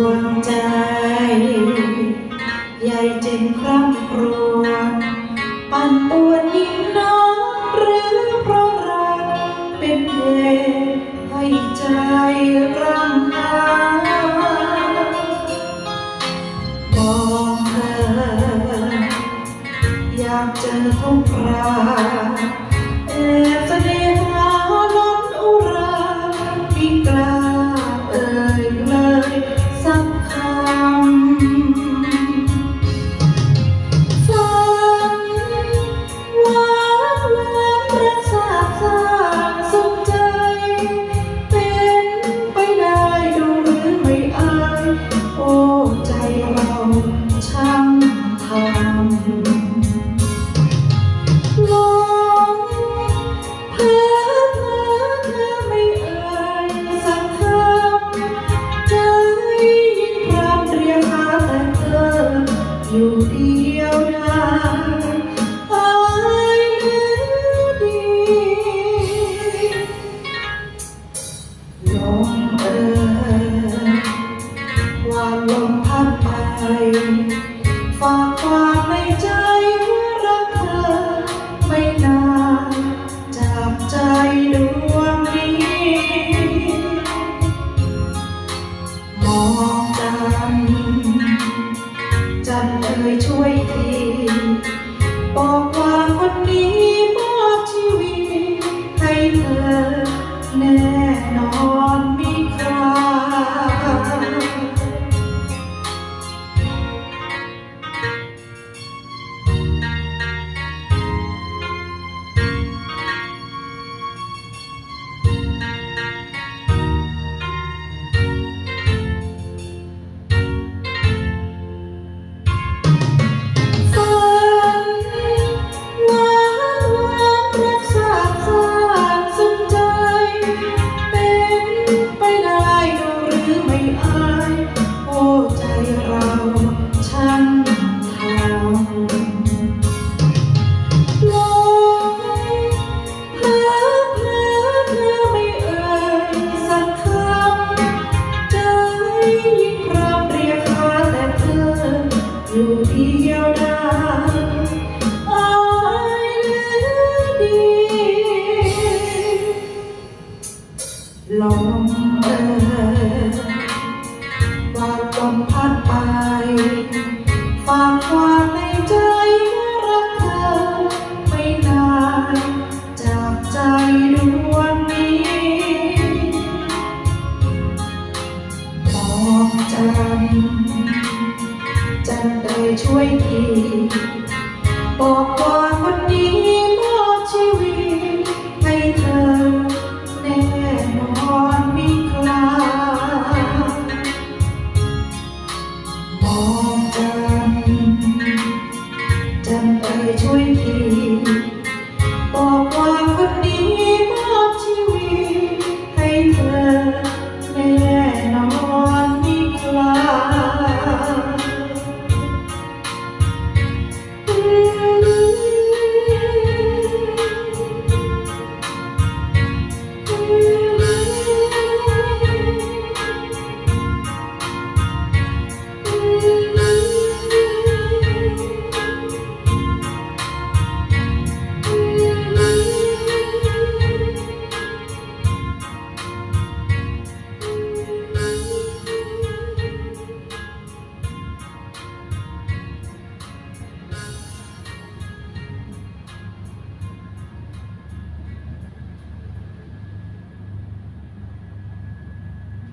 วงใจ ใหญ่เจนคร่ำครวญปั่นป่วนยิ่งน้องหรือเพราะรักเป็นเหตุให้ใจร่ำหามองเธออยากเจอทุกคราแอบเสน อยู่เดียวดายอายเหลือดีลอ่ย ยิ่งพรำเรียกาแต่เธอ อยู่เดียวดายอายเลือดีลมเอ่ว่าลมพัดไปฝากความ